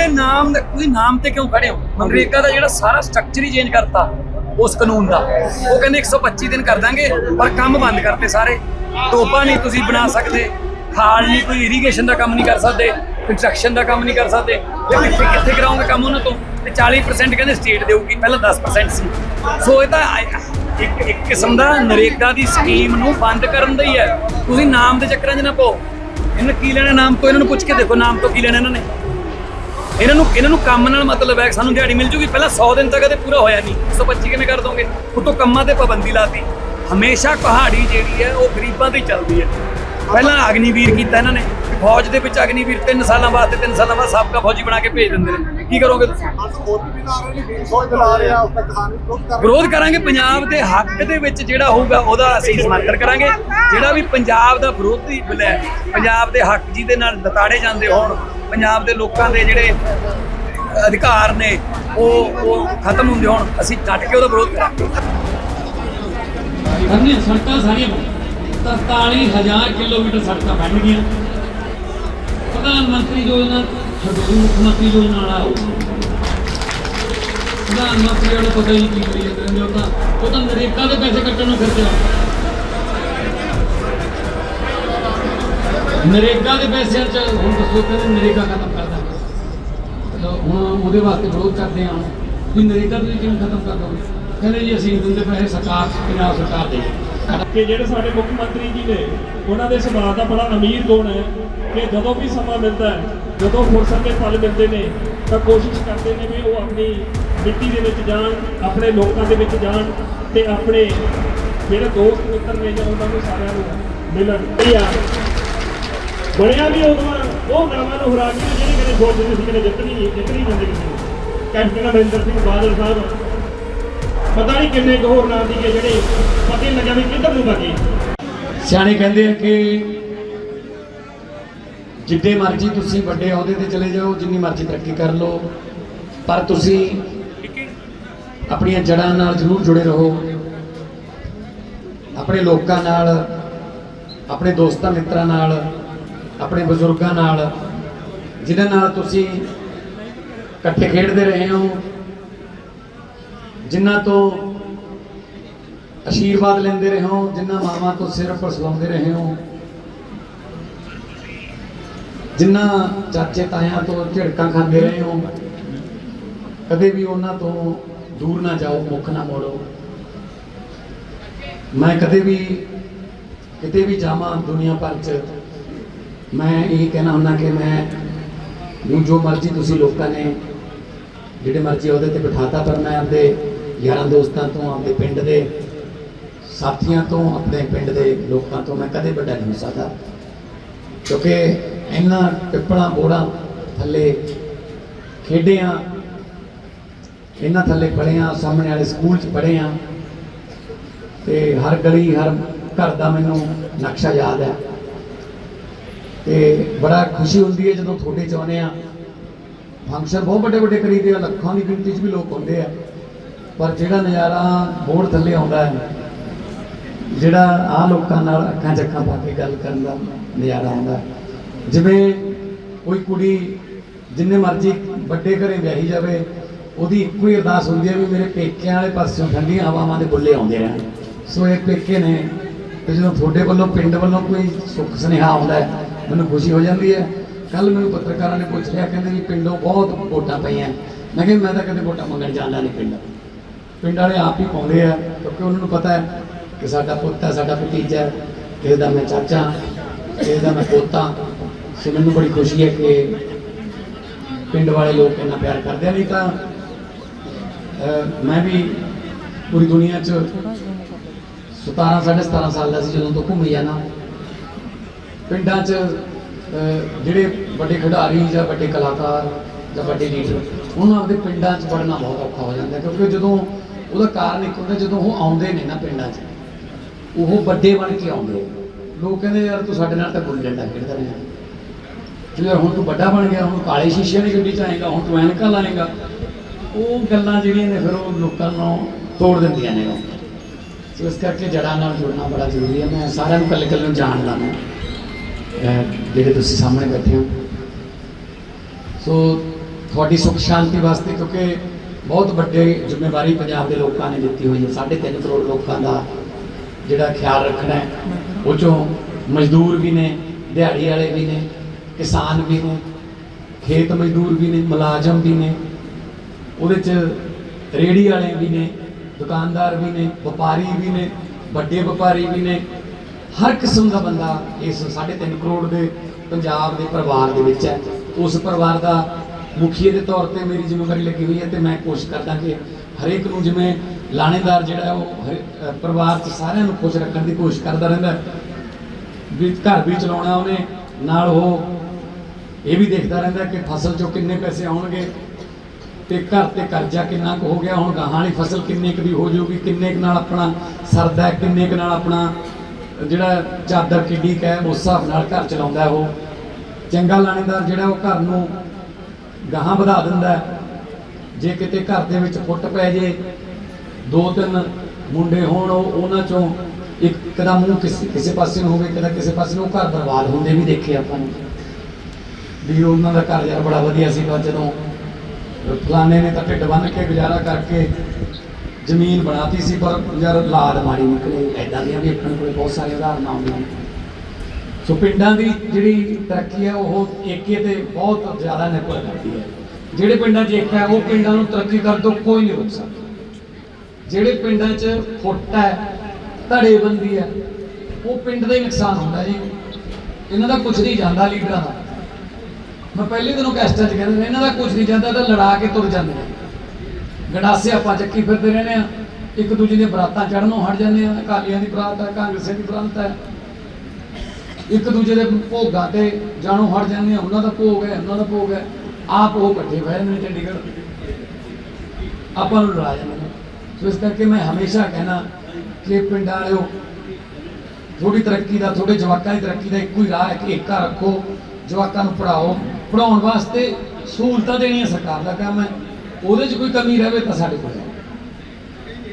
ਪਹਿਲੇ ਨਾਮ ਦਾ ਤੁਸੀਂ ਨਾਮ ਤੇ ਕਿਉਂ ਖੜੇ ਹੋ? ਮਨਰੇਗਾ ਦਾ ਜਿਹੜਾ ਸਾਰਾ ਸਟਰਕਚਰ ਹੀ ਚੇਂਜ ਕਰਤਾ, ਉਸ ਕਾਨੂੰਨ ਦਾ। ਉਹ ਕਹਿੰਦੇ 125 ਦਿਨ ਕਰ ਦਾਂਗੇ, ਪਰ ਕੰਮ ਬੰਦ ਕਰਤੇ ਸਾਰੇ। ਟੋਪਾ ਨਹੀਂ ਤੁਸੀਂ ਬਣਾ ਸਕਦੇ, ਖਾਲ ਨਹੀਂ, ਕੋਈ ਇਰੀਗੇਸ਼ਨ ਦਾ ਕੰਮ ਨਹੀਂ ਕਰ ਸਕਦੇ ਕੰਸਟਰਕਸ਼ਨ ਦਾ ਕੰਮ ਨਹੀਂ ਕਰ ਸਕਦੇ। ਤੇ ਕਿੱਥੇ ਕਿੱਥੇ ਕਰਾਉਂਗੇ ਕੰਮ ਉਹਨਾਂ ਤੋਂ? ਤੇ 40% ਕਹਿੰਦੇ ਸਟੇਟ ਦੇਊਗੀ, ਪਹਿਲਾਂ 10% ਸੀ। ਸੋ ਇਹ ਤਾਂ ਇੱਕ ਇੱਕ ਕਿਸਮ ਦਾ ਨਰੇਗਾ ਦੀ ਸਕੀਮ ਨੂੰ ਬੰਦ ਕਰਨ ਦਾ ਹੀ ਹੈ। ਤੁਸੀਂ ਨਾਮ ਦੇ ਚੱਕਰਾਂ 'ਚ ਨਾ ਪਾਓ। ਇਹਨਾਂ ਕੀ ਲੈਣਾ, ਨਾਮ ਤੋਂ ਇਹਨਾਂ ਨੂੰ ਪੁੱਛ ਕੇ ਦੇਖੋ, ਨਾਮ ਤੋਂ ਕੀ ਲੈਣਾ ਇਹਨਾਂ ਨੇ। ਇਹਨਾਂ ਨੂੰ ਇਹਨਾਂ ਨੂੰ ਕੰਮ ਨਾਲ ਮਤਲਬ ਹੈ ਸਾਨੂੰ ਦਿਹਾੜੀ ਮਿਲ ਜੂਗੀ। ਪਹਿਲਾਂ 100 ਦਿਨ ਤੱਕ ਤੇ ਪੂਰਾ ਹੋਇਆ ਨਹੀਂ। 125 ਕਿਵੇਂ ਕਰ ਦੋਗੇ? ਉਤੋਂ ਕੰਮਾਂ ਤੇ ਪਾਬੰਦੀ ਲਾਤੀ। ਹਮੇਸ਼ਾ ਕਹਾੜੀ ਜਿਹੜੀ ਹੈ ਉਹ ਗਰੀਬਾਂ ਹੀ ਚੱਲਦੀ ਹੈ। ਪਹਿਲਾਂ ਅਗਨੀਵੀਰ ਕੀਤਾ ਇਹਨਾਂ ਨੇ। ਫੌਜ ਦੇ ਵਿੱਚ ਅਗਨੀਵੀਰ 3 ਸਾਲਾਂ ਵਾਸਤੇ 3 ਸਾਲਾਂ ਬਾਅਦ ਸਾਬਕਾ ਫੌਜੀ ਬਣਾ ਕੇ ਭੇਜ ਦਿੰਦੇ ਨੇ। ਕੀ ਕਰੋਗੇ ਤੁਸੀਂ? ਦਾ ਵਿਰੋਧ ਕਰਾਂਗੇ। ਪੰਜਾਬ ਦੇ ਹੱਕ ਦੇ ਵਿੱਚ ਜਿਹੜਾ ਹੋਊਗਾ ਉਹਦਾ ਅਸੀਂ ਸਮਰਥਨ ਕਰਾਂਗੇ। ਜਿਹੜਾ ਵੀ ਪੰਜਾਬ ਦਾ ਵਿਰੋਧੀ ਬਿੱਲ ਹੈ ਪੰਜਾਬ ਦੇ ਹੱਕ ਜਿਹਦੇ ਨਾਲ ਦਤਾੜੇ ਜਾਂਦੇ ਹੋਣ ਪੰਜਾਬ ਦੇ ਲੋਕਾਂ ਦੇ ਜਿਹੜੇ ਅਧਿਕਾਰ ਨੇ, ਉਹ ਉਹ ਖਤਮ ਹੁੰਦੇ ਹੋਣ, ਅਸੀਂ ਡਟ ਕੇ ਉਹਦਾ ਵਿਰੋਧ ਕਰਾਂਗੇ। ਸਾਰੀਆਂ ਸੜਕਾਂ ਸਾਰੀਆਂ 43000 ਕਿਲੋਮੀਟਰ ਸੜਕਾਂ ਬਣ ਗਈਆਂ। ਪ੍ਰਧਾਨ ਮੰਤਰੀ ਯੋਜਨਾ, ਛੱਡੋ, ਮੁੱਖ ਮੰਤਰੀ ਯੋਜਨਾ ਵਾਲਾ ਉਹ। ਪ੍ਰਧਾਨ ਮੰਤਰੀ ਵਾਲਾ ਪਤਾ ਹੀ ਕੀ ਕਰੀ ਜਾਂਦੇ ਉਹ ਤਾਂ ਉਹ ਤਾਂ ਨਰੇਗਾ ਦੇ ਪੈਸੇ ਕੱਟਣ ਨੂੰ ਫਿਰਦੇ ਆ ਨਰੇਗਾ ਦੇ ਪੈਸਿਆਂ ਚ ਹੁਣ ਦੱਸੋ ਕਹਿੰਦੇ ਨਰੇਗਾ ਖਤਮ ਕਰ ਹੁਣ ਉਹਦੇ ਵਾਸਤੇ ਵਿਰੋਧ ਕਰਦੇ ਹਾਂ। ਵੀ ਨਰੇਗਾ ਤੁਸੀਂ ਕਿਵੇਂ ਖਤਮ ਕਰ ਦੋਗੇ? ਕਹਿੰਦੇ ਜੀ ਅਸੀਂ ਦਿੰਦੇ ਪੈਸੇ, ਸਰਕਾਰ ਪੰਜਾਬ ਸਰਕਾਰ ਦੇ ਕਿ ਜਿਹੜੇ ਸਾਡੇ ਮੁੱਖ ਮੰਤਰੀ ਜੀ ਨੇ, ਉਹਨਾਂ ਦੇ ਸੁਭਾਅ ਦਾ ਬੜਾ ਅਮੀਰ ਗੁਣ ਹੈ ਕਿ ਜਦੋਂ ਵੀ ਸਮਾਂ ਮਿਲਦਾ ਹੈ, ਜਦੋਂ ਫੁਰਸਤ ਦੇ ਪਲ ਮਿਲਦੇ ਨੇ, ਤਾਂ ਕੋਸ਼ਿਸ਼ ਕਰਦੇ ਨੇ ਵੀ ਉਹ ਆਪਣੀ ਮਿੱਟੀ ਦੇ ਵਿੱਚ ਜਾਣ, ਆਪਣੇ ਲੋਕਾਂ ਦੇ ਵਿੱਚ ਜਾਣ ਤੇ ਆਪਣੇ ਜਿਹੜੇ ਦੋਸਤ ਮਿੱਤਰ ਨੇ ਜਾਂ ਉਹਨਾਂ ਨੂੰ ਸਾਰਿਆਂ ਨੂੰ ਮਿਲਣ। ਪਿਆ ਬਣਿਆ ਵੀ ਉਦੋਂ ਉਹ ਨਾਮਾਂ ਨੂੰ ਹਰਾ ਕੇ ਜਿਹੜੇ ਕਦੇ ਸੋਚਦੇ ਸੀ ਕਿ ਜਿੱਤਣੀ ਜਿੱਤਣੀ ਬੰਦੇ ਕਿਸੇ ਨੂੰ ਕੈਪਟਨ ਅਮਰਿੰਦਰ ਸਿੰਘ ਬਾਦਲ ਸਾਹਿਬ। ਪਤਾ ਨਹੀਂ ਕਿੰਨੇ ਕੁ ਹੋਰ ਨਾਂ ਸੀਗੇ ਜਿਹੜੇ ਪਤਾ ਹੀ ਨਹੀਂ ਲੱਗਿਆ ਵੀ ਕਿੱਧਰ ਨੂੰ ਭੱਜੇ। ਸਿਆਣੇ ਕਹਿੰਦੇ ਆ ਕਿ ਜਿੱਡੇ ਮਰਜ਼ੀ ਤੁਸੀਂ ਵੱਡੇ ਅਹੁਦੇ ਤੇ ਚਲੇ ਜਾਓ, ਜਿੰਨੀ ਮਰਜ਼ੀ ਤਰੱਕੀ ਕਰ ਲਓ, ਪਰ ਤੁਸੀਂ ਆਪਣੀਆਂ ਜੜ੍ਹਾਂ ਨਾਲ ਜ਼ਰੂਰ ਜੁੜੇ ਰਹੋ। ਆਪਣੇ ਲੋਕਾਂ ਨਾਲ, ਆਪਣੇ ਦੋਸਤਾਂ ਮਿੱਤਰਾਂ ਨਾਲ ਆਪਣੇ ਬਜ਼ੁਰਗਾਂ ਨਾਲ, ਜਿਨ੍ਹਾਂ ਨਾਲ ਤੁਸੀਂ ਇਕੱਠੇ ਖੇਡਦੇ ਰਹੇ ਹੋ, ਜਿਨ੍ਹਾਂ ਤੋਂ ਆਸ਼ੀਰਵਾਦ ਲੈਂਦੇ ਰਹੇ ਹੋ, ਜਿਨ੍ਹਾਂ ਮਾਵਾਂ ਤੋਂ ਸਿਰ ਪਰਸਵਾਉਂਦੇ ਰਹੇ ਹੋ, ਜਿਨ੍ਹਾਂ ਚਾਚੇ ਤਾਇਆਂ ਤੋਂ ਝਿੜਕਾਂ ਖਾਂਦੇ ਰਹੇ ਹੋ, ਕਦੇ ਵੀ ਉਹਨਾਂ ਤੋਂ ਦੂਰ ਨਾ ਜਾਓ, ਮੁੱਖ ਨਾ ਮੋੜੋ। ਮੈਂ ਕਦੇ ਵੀ ਕਿਤੇ ਵੀ ਜਾਵਾਂ ਦੁਨੀਆ ਭਰ 'ਚ ਮੈਂ ਇਹ ਕਹਿਣਾ ਹੁੰਦਾ ਕਿ ਮੈਂ ਨੂੰ ਜੋ ਮਰਜ਼ੀ ਤੁਸੀਂ ਲੋਕਾਂ ਨੇ ਜਿਹੜੇ ਮਰਜ਼ੀ ਉਹਦੇ ਤੇ ਬਿਠਾਤਾ, ਪਰ ਮੈਂ ਆਪਦੇ ਯਾਰਾਂ ਦੋਸਤਾਂ ਤੋਂ, ਆਪਦੇ ਪਿੰਡ ਦੇ ਸਾਥੀਆਂ ਤੋਂ, ਆਪਣੇ ਪਿੰਡ ਦੇ ਲੋਕਾਂ ਤੋਂ ਮੈਂ ਕਦੇ ਵੱਡਾ ਨਹੀਂ ਹੋ ਸਕਦਾ। ਕਿਉਂਕਿ ਇਹਨਾਂ ਪਿੱਪਲਾਂ ਬੋੜਾਂ ਥੱਲੇ ਖੇਡਿਆਂ, ਇਹਨਾਂ ਥੱਲੇ ਪੜ੍ਹਿਆ, ਸਾਹਮਣੇ ਵਾਲੇ ਸਕੂਲ 'ਚ ਪੜ੍ਹਿਆ, ਤੇ ਹਰ ਗਲੀ, ਹਰ ਘਰ ਦਾ ਮੈਨੂੰ ਨਕਸ਼ਾ ਯਾਦ ਹੈ। ਤੇ ਬੜਾ ਖੁਸ਼ੀ ਹੁੰਦੀ ਹੈ ਜਦੋਂ ਤੁਹਾਡੇ ਚ ਆਉਂਦੇ ਆ। ਫੰਕਸ਼ਨ ਬਹੁਤ ਵੱਡੇ ਵੱਡੇ ਕਰੀਦੇ ਆ, ਲੱਖਾਂ ਦੀ ਗਿਣਤੀ 'ਚ ਵੀ ਲੋਕ ਆਉਂਦੇ ਆ। ਪਰ ਜਿਹੜਾ ਨਜ਼ਾਰਾ ਬੋਰਡ ਥੱਲੇ ਆਉਂਦਾ ਹੈ, ਜਿਹੜਾ ਆ ਲੋਕਾਂ ਨਾਲ ਅੱਖਾਂ ਚੱਖਾਂ ਪਾ ਕੇ ਗੱਲ ਕਰਨ ਦਾ ਨਜ਼ਾਰਾ ਆਉਂਦਾ ਜਿਵੇਂ ਕੋਈ ਕੁੜੀ ਜਿੰਨੇ ਮਰਜ਼ੀ ਵੱਡੇ ਘਰੇ ਵਿਆਹੀ ਜਾਵੇ, ਉਹਦੀ ਇੱਕੋ ਹੀ ਅਰਦਾਸ ਹੁੰਦੀ ਹੈ ਵੀ ਮੇਰੇ ਪੇਕਿਆਂ ਵਾਲੇ ਪਾਸਿਓਂ ਠੰਡੀਆਂ ਹਵਾਵਾਂ ਦੇ ਬੁੱਲੇ ਆਉਂਦੇ ਰਹਿਣ। ਸੋ ਇਹ ਪੇਕੇ ਨੇ ਤੇ ਜਦੋਂ ਤੁਹਾਡੇ ਵੱਲੋਂ, ਪਿੰਡ ਵੱਲੋਂ ਕੋਈ ਸੁੱਖ ਸੁਨੇਹਾ ਆਉਂਦਾ ਹੈ ਮੈਨੂੰ ਖੁਸ਼ੀ ਹੋ ਜਾਂਦੀ ਹੈ। ਕੱਲ ਮੈਨੂੰ ਪੱਤਰਕਾਰਾਂ ਨੇ ਪੁੱਛ ਲਿਆ, ਕਹਿੰਦੇ ਵੀ ਪਿੰਡੋਂ ਬਹੁਤ ਵੋਟਾਂ ਪਈਆਂ। ਮੈਂ ਕਿਹਾ, ਮੈਂ ਤਾਂ ਕਦੇ ਵੋਟਾਂ ਮੰਗਣ ਜਾਂਦਾ ਨਹੀਂ ਪਿੰਡ। ਪਿੰਡ ਵਾਲੇ ਆਪ ਹੀ ਪਾਉਂਦੇ ਆ, ਕਿਉਂਕਿ ਉਹਨਾਂ ਨੂੰ ਪਤਾ ਹੈ ਕਿ ਸਾਡਾ ਪੁੱਤ ਹੈ, ਸਾਡਾ ਭਤੀਜਾ ਹੈ, ਕਿਸੇ ਦਾ ਮੈਂ ਚਾਚਾ, ਕਿਸੇ ਦਾ ਮੈਂ ਪੋਤਾ। ਸੋ ਮੈਨੂੰ ਬੜੀ ਖੁਸ਼ੀ ਹੈ ਕਿ ਪਿੰਡ ਵਾਲੇ ਲੋਕ ਇੰਨਾ ਪਿਆਰ ਕਰਦੇ ਆ। ਨਹੀਂ ਤਾਂ ਮੈਂ ਵੀ ਪੂਰੀ ਦੁਨੀਆ 'ਚ 17 17.5 ਸਾਲ ਦਾ ਸੀ ਜਦੋਂ ਤੋਂ ਘੁੰਮੀ ਜਾਣਾ ਪਿੰਡਾਂ 'ਚ ਜਿਹੜੇ ਵੱਡੇ ਖਿਡਾਰੀ ਜਾਂ ਵੱਡੇ ਕਲਾਕਾਰ ਜਾਂ ਵੱਡੇ ਲੀਡਰ ਉਹਨਾਂ ਆਪਦੇ ਪਿੰਡਾਂ 'ਚ ਵੜਨਾ ਬਹੁਤ ਔਖਾ ਹੋ ਜਾਂਦਾ ਕਿਉਂਕਿ ਜਦੋਂ ਉਹਦਾ ਕਾਰਨ ਇੱਕ ਹੁੰਦਾ ਜਦੋਂ ਉਹ ਆਉਂਦੇ ਨੇ ਨਾ ਪਿੰਡਾਂ 'ਚ, ਉਹ ਵੱਡੇ ਬਣ ਕੇ ਆਉਂਦੇ ਲੋਕ ਕਹਿੰਦੇ ਯਾਰ ਤੂੰ ਸਾਡੇ ਨਾਲ ਤਾਂ ਗੁੱਲੀ ਡੰਡਾ ਖੇਡਦਾ ਰਿਹਾ। ਤੇ ਯਾਰ ਹੁਣ ਤੂੰ ਵੱਡਾ ਬਣ ਗਿਆ, ਹੁਣ ਕਾਲੇ ਸ਼ੀਸ਼ੇ ਦੀ ਗੱਡੀ 'ਚ ਆਏਗਾ, ਹੁਣ ਤੂੰ ਐਨਕਾਂ ਲਾਏਗਾ। ਉਹ ਗੱਲਾਂ ਜਿਹੜੀਆਂ ਨੇ ਫਿਰ ਉਹ ਲੋਕਾਂ ਨੂੰ ਤੋੜ ਦਿੰਦੀਆਂ ਨੇ ਸੋ ਇਸ ਕਰਕੇ ਜੜਾਂ ਨਾਲ ਜੁੜਨਾ ਬੜਾ ਜ਼ਰੂਰੀ ਹੈ। ਮੈਂ ਸਾਰਿਆਂ ਨੂੰ ਇਕੱਲੇ ਇਕੱਲੇ ਨੂੰ ਜਾਣਦਾ ਮੈਂ ਜਿਹੜੇ ਤੁਸੀਂ ਸਾਹਮਣੇ ਬੈਠੇ ਹੋ। ਸੋ ਤੁਹਾਡੀ ਸੁਖ ਸ਼ਾਂਤੀ ਵਾਸਤੇ ਕਿਉਂਕਿ ਬਹੁਤ ਵੱਡੇ ਜ਼ਿੰਮੇਵਾਰੀ ਪੰਜਾਬ ਦੇ ਲੋਕਾਂ ਨੇ ਦਿੱਤੀ ਹੋਈ ਹੈ। 3.5 ਕਰੋੜ ਲੋਕਾਂ ਦਾ ਜਿਹੜਾ ਖਿਆਲ ਰੱਖਣਾ ਹੈ, ਉਹ ਚੋਂ ਮਜ਼ਦੂਰ ਵੀ ਨੇ, ਦਿਹਾੜੀ ਵਾਲੇ ਵੀ ਨੇ, ਕਿਸਾਨ ਵੀ ਨੇ, ਖੇਤ ਮਜ਼ਦੂਰ ਵੀ ਨੇ, ਮੁਲਾਜ਼ਮ ਵੀ ਨੇ, ਉਹਦੇ ਚ ਰੇੜੀ ਵਾਲੇ ਵੀ ਨੇ, ਦੁਕਾਨਦਾਰ ਵੀ ਨੇ, ਵਪਾਰੀ ਵੀ ਨੇ, ਵੱਡੇ ਵਪਾਰੀ ਵੀ ਨੇ ਹਰ ਕਿਸਮ ਦਾ ਬੰਦਾ ਇਸ 3.5 ਕਰੋੜ ਦੇ ਪੰਜਾਬ ਦੇ ਪਰਿਵਾਰ ਦੇ ਵਿੱਚ ਹੈ। ਉਸ ਪਰਿਵਾਰ ਦਾ ਮੁਖੀਏ ਦੇ ਤੌਰ ਤੇ ਮੇਰੀ ਜ਼ਿੰਮੇਵਾਰੀ ਲੱਗੀ ਹੋਈ ਹੈ ਤੇ ਮੈਂ ਕੋਸ਼ਿਸ਼ ਕਰਦਾ ਕਿ ਹਰੇਕ ਨੂੰ ਜਿਵੇਂ ਲਾਣੇਦਾਰ ਜਿਹੜਾ ਉਹ ਹਰੇ- ਪਰਿਵਾਰ 'ਚ ਸਾਰਿਆਂ ਨੂੰ ਖੁਸ਼ ਰੱਖਣ ਦੀ ਕੋਸ਼ਿਸ਼ ਕਰਦਾ ਰਹਿੰਦਾ ਵੀ ਘਰ ਵੀ ਚਲਾਉਣਾ ਉਹਨੇ, ਨਾਲ ਉਹ ਇਹ ਵੀ ਦੇਖਦਾ ਰਹਿੰਦਾ ਕਿ ਫਸਲ ਚੋਂ ਕਿੰਨੇ ਪੈਸੇ ਆਉਣਗੇ ਤੇ ਘਰ ਤੇ ਕਰਜ਼ਾ ਕਿੰਨਾ ਕੁ ਹੋ ਗਿਆ, ਹੁਣ ਗਾਹਾਂ ਵਾਲੀ ਫਸਲ ਕਿੰਨੇ ਕੁ ਦੀ ਹੋ ਜਾਊਗੀ, ਕਿੰਨੇ ਕੁ ਨਾਲ ਆਪਣਾ ਸਰਦਾ ਕਿੰਨੇ ਕੁ ਨਾਲ ਆਪਣਾ ਜਿਹੜਾ ਚਾਦਰ ਕਿੱਡੀ ਕੁ ਹੈ ਉਸ ਹਿਸਾਬ ਨਾਲ ਘਰ ਚਲਾਉਂਦਾ ਉਹ। ਚੰਗਾ ਲਾਣੇਦਾਰ ਜਿਹੜਾ ਉਹ ਘਰ ਨੂੰ ਗਾਹਾਂ ਵਧਾ ਦਿੰਦਾ ਜੇ ਕਿਤੇ ਘਰ ਦੇ ਵਿੱਚ ਫੁੱਟ ਪੈ ਜੇ, ਦੋ ਤਿੰਨ ਮੁੰਡੇ ਹੋਣ ਉਹਨਾਂ ਚੋਂ ਇੱਕ ਦਾ ਮੂੰਹ ਕਿਸੇ ਕਿਸੇ ਪਾਸੇ ਨੂੰ ਹੋਵੇ ਕਿਦਾ ਕਿਸੇ ਪਾਸੇ ਨੂੰ, ਉਹ ਘਰ ਬਰਬਾਦ ਹੁੰਦੇ ਵੀ ਦੇਖੇ ਆਪਾਂ ਨੇ। ਵੀ ਉਹਨਾਂ ਦਾ ਘਰ ਯਾਰ ਬੜਾ ਵਧੀਆ ਸੀਗਾ, ਜਦੋਂ ਫਲਾਣੇ ਨੇ ਤਾਂ ਢਿੱਡ ਬੰਨ ਕੇ ਗੁਜ਼ਾਰਾ ਕਰਕੇ ਜ਼ਮੀਨ ਬਣਾਤੀ ਸੀ ਪਰ ਯਾਰ ਲਾਦ ਮਾੜੀ ਨਿਕਲੇ ਐਦਾਂ ਦੀਆਂ ਵੀ ਆਪਣੇ ਕੋਲੇ ਬਹੁਤ ਸਾਰੇ ਉਦਾਹਰਨਾਂ ਆਉਂਦੀਆਂ ਨੇ। ਸੋ ਪਿੰਡਾਂ ਦੀ ਜਿਹੜੀ ਤਰੱਕੀ ਹੈ ਉਹ ਏਕੇ ਤੇ ਬਹੁਤ ਜ਼ਿਆਦਾ ਨਿਰਭਰ ਕਰਦੀ ਹੈ। ਜਿਹੜੇ ਪਿੰਡਾਂ 'ਚ ਏਕਾ ਹੈ ਉਹ ਪਿੰਡਾਂ ਨੂੰ ਤਰੱਕੀ ਕਰਨ ਤੋਂ ਕੋਈ ਨਹੀਂ ਰੋਕ ਸਕਦਾ। ਜਿਹੜੇ ਪਿੰਡਾਂ 'ਚ ਫੁੱਟ ਹੈ ਧੜੇਬੰਦੀ ਹੈ ਉਹ ਪਿੰਡ ਦਾ ਹੀ ਨੁਕਸਾਨ ਹੁੰਦਾ ਜੀ। ਇਹਨਾਂ ਦਾ ਕੁਝ ਨਹੀਂ ਜਾਂਦਾ ਲੀਡਰਾਂ ਦਾ। ਮੈਂ ਪਹਿਲੇ ਦਿਨੋਂ ਕੈਸਟਾਂ 'ਚ ਕਹਿੰਦਾ ਸੀ, ਇਹਨਾਂ ਦਾ ਕੁਝ ਨਹੀਂ ਜਾਂਦਾ ਤਾਂ ਲੜਾ ਕੇ ਤੁਰ ਜਾਂਦੇ ਨੇ। ਗੰਡਾਸੇ ਆਪਾਂ ਚੱਕੀ ਫਿਰਦੇ ਰਹਿੰਦੇ ਆ ਇੱਕ ਦੂਜੇ ਦੀਆਂ ਬਰਾਤਾਂ ਚੜਨੋਂ ਹਟ ਜਾਂਦੇ ਆ ਅਕਾਲੀਆਂ ਦੀ ਬਰਾਤ ਹੈ ਕਾਂਗਰਸੀਆਂ ਦੀ ਬਰਾਤ ਹੈ। ਇੱਕ ਦੂਜੇ ਦੇ ਭੋਗਾਂ ਤੇ ਜਾਣੋਂ ਹਟ ਜਾਂਦੇ ਆ ਉਹਨਾਂ ਦਾ ਭੋਗ ਹੈ, ਉਹਨਾਂ ਦਾ ਭੋਗ ਹੈ। ਆਪ ਉਹ ਇਕੱਠੇ ਬਹਿ ਜਾਂਦੇ ਚੰਡੀਗੜ੍ਹ। ਆਪਾਂ ਨੂੰ ਲੜਾ ਜਾਂਦੇ ਨੇ। ਸੋ ਇਸ ਕਰਕੇ ਮੈਂ ਹਮੇਸ਼ਾ ਕਹਿਣਾ ਕਿ ਪਿੰਡਾਂ ਵਾਲਿਓ ਥੋੜੀ ਤਰੱਕੀ ਦਾ ਥੋੜੇ ਜਵਾਕਾਂ ਦੀ ਤਰੱਕੀ ਦਾ ਇੱਕੋ ਹੀ ਰਾਹ ਹੈ ਕਿ ਏਕਾ ਰੱਖੋ, ਜਵਾਕਾਂ ਨੂੰ ਪੜਾਓ ਪੜਾਉਣ ਵਾਸਤੇ ਸਹੂਲਤਾਂ ਦੇਣੀਆਂ ਸਰਕਾਰ ਦਾ ਕੰਮ ਹੈ। ਉਹਦੇ 'ਚ ਕੋਈ ਕਮੀ ਰਹੇ ਤਾਂ ਸਾਡੇ ਕੋਲ।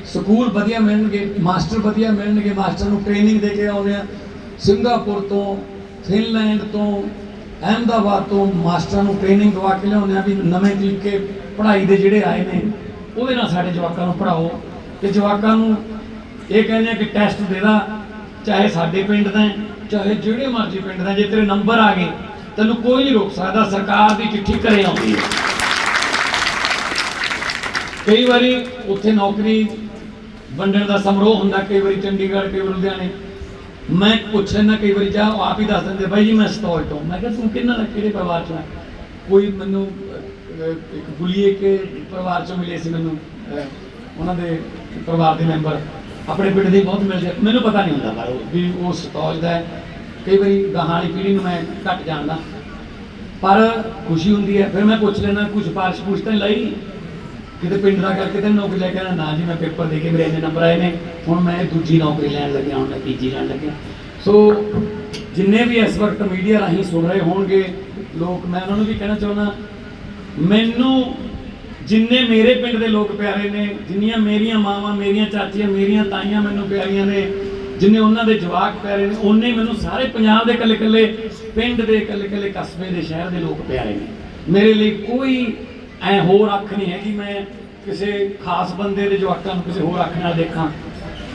ਸਕੂਲ ਵਧੀਆ ਮਿਲਣਗੇ, ਮਾਸਟਰ ਵਧੀਆ ਮਿਲਣਗੇ, ਮਾਸਟਰ ਨੂੰ ਟ੍ਰੇਨਿੰਗ ਦੇ ਕੇ ਆਉਂਦੇ ਆ। ਸਿੰਗਾਪੁਰ ਤੋਂ, ਫਿਨਲੈਂਡ ਤੋਂ, ਅਹਿਮਦਾਬਾਦ ਤੋਂ ਮਾਸਟਰਾਂ ਨੂੰ ਟ੍ਰੇਨਿੰਗ ਦਵਾ ਕੇ ਲਿਆਉਂਦੇ ਆ ਵੀ ਨਵੇਂ ਤਰੀਕੇ ਪੜ੍ਹਾਈ ਦੇ ਜਿਹੜੇ ਆਏ ਨੇ, ਉਹਦੇ ਨਾਲ ਸਾਡੇ ਜਵਾਕਾਂ ਨੂੰ ਪੜਾਓ ਤੇ ਜਵਾਕਾਂ ਨੂੰ ਇਹ ਕਹਿੰਦੇ ਆ ਕਿ ਟੈਸਟ ਦੇ ਚਾਹੇ ਸਾਡੇ ਪਿੰਡ ਦਾ ਚਾਹੇ ਜਿਹੜੇ ਮਰਜ਼ੀ ਪਿੰਡ ਦਾ ਜੇ ਤੇਰੇ ਨੰਬਰ ਆ ਗਏ, ਤੈਨੂੰ ਕੋਈ ਨਹੀਂ ਰੋਕ ਸਕਦਾ, ਸਰਕਾਰ ਦੀ ਚਿੱਠੀ ਘਰੇ ਆਉਂਦੀ ਹੈ। ਕਈ ਵਾਰੀ ਉੱਥੇ ਨੌਕਰੀ ਵੰਡਣ ਦਾ ਸਮਾਰੋਹ ਹੁੰਦਾ, ਕਈ ਵਾਰੀ ਚੰਡੀਗੜ੍ਹ, ਕਈ ਵਾਰੀ ਲੁਧਿਆਣੇ। ਮੈਂ ਪੁੱਛ ਲੈਂਦਾ ਕਈ ਵਾਰੀ ਜਾ ਆਪ ਹੀ ਦੱਸ ਦਿੰਦੇ, ਬਾਈ ਜੀ, ਮੈਂ ਸਟੋਲ ਤੋਂ ਮੈਂ ਕਿਹਾ, ਤੂੰ ਕਿੰਨਾ ਦਾ ਕਿਹੜੇ ਪਰਿਵਾਰ ਚੋਂ ਕੋਈ ਮੈਨੂੰ ਇੱਕ ਗੁਲੀਏ ਕੇ ਪਰਿਵਾਰ ਚੋਂ ਮਿਲੇ ਸੀ ਮੈਨੂੰ ਉਹਨਾਂ ਦੇ ਪਰਿਵਾਰ ਦੇ ਮੈਂਬਰ। ਆਪਣੇ ਪਿੰਡ ਦੇ ਬਹੁਤ ਮਿਲਦੇ ਮੈਨੂੰ ਪਤਾ ਨਹੀਂ ਹੁੰਦਾ ਪਰ ਉਹ ਵੀ ਉਹ ਸਟੋਲ ਦਾ ਕਈ ਵਾਰੀ ਗਾਹਾਂ ਵਾਲੀ ਪੀੜ੍ਹੀ ਨੂੰ ਮੈਂ ਘੱਟ ਜਾਣਦਾ। ਪਰ ਖੁਸ਼ੀ ਹੁੰਦੀ ਹੈ। ਫਿਰ ਮੈਂ ਪੁੱਛ ਲੈਣਾ ਕੁਝ ਪਾਰਸ਼ ਪੁੱਛ ਤਾਂ ਲਈ? ਕਿਤੇ ਪਿੰਡ ਦਾ ਕਰਕੇ ਤੇ ਨੌਕਰੀ ਲੈ ਕੇ ਆਉਣਾ, ਨਾ ਜੀ ਮੈਂ ਪੇਪਰ ਦੇ ਕੇ ਮੇਰੇ ਇੰਨੇ ਨੰਬਰ ਆਏ ਨੇ। ਹੁਣ ਮੈਂ ਦੂਜੀ ਨੌਕਰੀ ਲੈਣ ਲੱਗਿਆ ਹੁਣ ਮੈਂ ਤੀਜੀ ਲੈਣ ਲੱਗਿਆ। ਸੋ ਜਿੰਨੇ ਵੀ ਇਸ ਵਕਤ ਮੀਡੀਆ ਰਾਹੀਂ ਸੁਣ ਰਹੇ ਹੋਣਗੇ ਲੋਕ ਮੈਂ ਉਹਨਾਂ ਨੂੰ ਵੀ ਕਹਿਣਾ ਚਾਹੁੰਦਾ ਮੈਨੂੰ ਜਿੰਨੇ ਮੇਰੇ ਪਿੰਡ ਦੇ ਲੋਕ ਪਿਆਰੇ ਨੇ ਜਿੰਨੀਆਂ ਮੇਰੀਆਂ ਮਾਵਾਂ ਮੇਰੀਆਂ ਚਾਚੀਆਂ ਮੇਰੀਆਂ ਤਾਈਆਂ ਮੈਨੂੰ ਪਿਆਰੀਆਂ ਨੇ ਜਿੰਨੇ ਉਹਨਾਂ ਦੇ ਜਵਾਕ ਪਿਆਰੇ ਨੇ ਉਹਨੇ ਮੈਨੂੰ ਸਾਰੇ ਪੰਜਾਬ ਦੇ ਇਕੱਲੇ ਇਕੱਲੇ ਪਿੰਡ ਦੇ ਇਕੱਲੇ ਇਕੱਲੇ ਕਸਬੇ ਦੇ ਸ਼ਹਿਰ ਦੇ ਲੋਕ ਪਿਆਰੇ ਨੇ। ਮੇਰੇ ਲਈ ਕੋਈ ਐ ਹੋਰ ਅੱਖ ਨਹੀਂ ਹੈਗੀ ਮੈਂ ਕਿਸੇ ਖਾਸ ਬੰਦੇ ਦੇ ਜਵਾਕਾਂ ਨੂੰ ਕਿਸੇ ਹੋਰ ਅੱਖ ਨਾਲ ਦੇਖਾਂ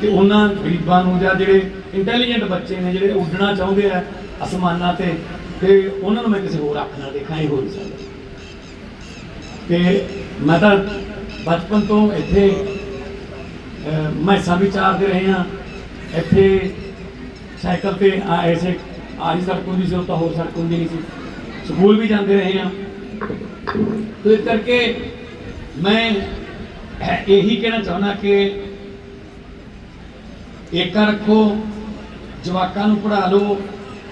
ਤੇ ਉਹਨਾਂ ਗਰੀਬਾਂ ਨੂੰ ਜਾਂ ਜਿਹੜੇ ਇੰਟੈਲੀਜੈਂਟ ਬੱਚੇ ਨੇ ਜਿਹੜੇ ਉੱਡਣਾ ਚਾਹੁੰਦੇ ਆ ਅਸਮਾਨਾਂ ਤੇ ਤੇ ਉਹਨਾਂ ਨੂੰ ਮੈਂ ਕਿਸੇ ਹੋਰ ਅੱਖ ਨਾਲ ਦੇਖਾਂ ਇਹ ਹੋ ਨਹੀਂ ਸਕਦਾ। ਤੇ ਮੈਂ ਤਾਂ ਬਚਪਨ ਤੋਂ ਇੱਥੇ ਅਹ, ਮੈਸਾਂ ਵੀ ਚਾਰਦੇ ਰਹੇ ਹਾਂ। ਇੱਥੇ ਸਾਈਕਲ ਤੇ ਆ ਐਸੇ ਆਹੀ ਸੜਕ ਹੁੰਦੀ ਸੀ ਉਹ ਤਾਂ ਹੋਰ ਸੜਕ ਹੁੰਦੀ ਨਹੀਂ ਸੀ। ਸਕੂਲ ਵੀ ਜਾਂਦੇ ਰਹੇ ਹਾਂ। ਤੇ ਇਸ ਕਰਕੇ ਮੈਂ ਇਹੀ ਕਹਿਣਾ ਚਾਹੁੰਦਾ ਕਿ ਏਕਾ ਰੱਖੋ, ਜਵਾਕਾਂ ਨੂੰ ਪੜ੍ਹਾ ਲਓ,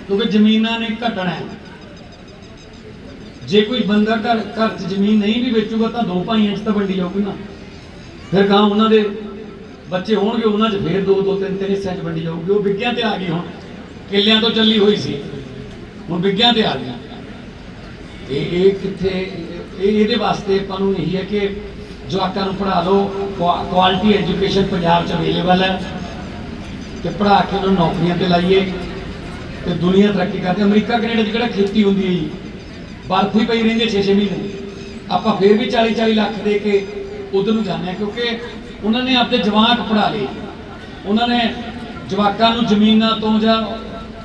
ਕਿਉਂਕਿ ਜ਼ਮੀਨਾਂ ਨੇ ਘਟਣਾ ਹੈ। ਜੇ ਕੋਈ ਬੰਦਾ ਘਰ ਘਰ 'ਚ ਜ਼ਮੀਨ ਨਹੀਂ ਵੀ ਵੇਚੂਗਾ ਤਾਂ ਦੋ ਭਾਈਆਂ 'ਚ ਤਾਂ ਵੰਡੀ ਜਾਊਗੀ ਨਾ। ਫਿਰ ਗਾਂ ਉਹਨਾਂ ਦੇ ਬੱਚੇ ਹੋਣਗੇ, ਉਹਨਾਂ 'ਚ ਫੇਰ ਦੋ ਦੋ, ਤਿੰਨ ਤਿੰਨ ਹਿੱਸਿਆਂ 'ਚ ਵੰਡੀ ਜਾਊਗੀ। ਉਹ ਵਿਗਿਆ ਤੇ ਆ ਗਈ ਹੁਣ। ਕਿੱਲਿਆਂ ਤੋਂ ਚੱਲੀ ਹੋਈ ਸੀ। ਹੁਣ ਵਿਗਿਆ ਤੇ ਆ ਗਈ ਇਹ ਇਹ ਕਿੱਥੇ ਇਹ ਇਹਦੇ ਵਾਸਤੇ ਆਪਾਂ ਨੂੰ ਇਹੀ ਹੈ ਕਿ ਜਵਾਕਾਂ ਨੂੰ ਪੜ੍ਹਾ ਲਓ ਕੁਆਲਿਟੀ ਐਜੂਕੇਸ਼ਨ ਪੰਜਾਬ 'ਚ ਅਵੇਲੇਬਲ ਹੈ ਤੇ ਪੜ੍ਹਾ ਕੇ ਉਹਨਾਂ ਨੂੰ ਨੌਕਰੀਆਂ ਤੇ ਲਾਈਏ ਤੇ ਦੁਨੀਆ ਤਰੱਕੀ ਕਰਦੀ। ਅਮਰੀਕਾ, ਕੈਨੇਡਾ 'ਚ ਕਿਹੜਾ ਖੇਤੀ ਹੁੰਦੀ ਹੈ ਜੀ? ਬਰਫ ਹੀ ਪਈ ਰਹਿੰਦੀ ਹੈ 6-6 ਮਹੀਨੇ। ਆਪਾਂ ਫੇਰ ਵੀ 40 40 ਲੱਖ ਦੇ ਕੇ ਉਧਰ ਨੂੰ ਜਾਂਦੇ ਹਾਂ ਕਿਉਂਕਿ ਉਹਨਾਂ ਨੇ ਆਪਣੇ ਜਵਾਕ ਪੜਾ ਲਏ। ਉਹਨਾਂ ਨੇ ਜਵਾਕਾਂ ਨੂੰ ਜ਼ਮੀਨਾਂ ਤੋਂ ਜਾਂ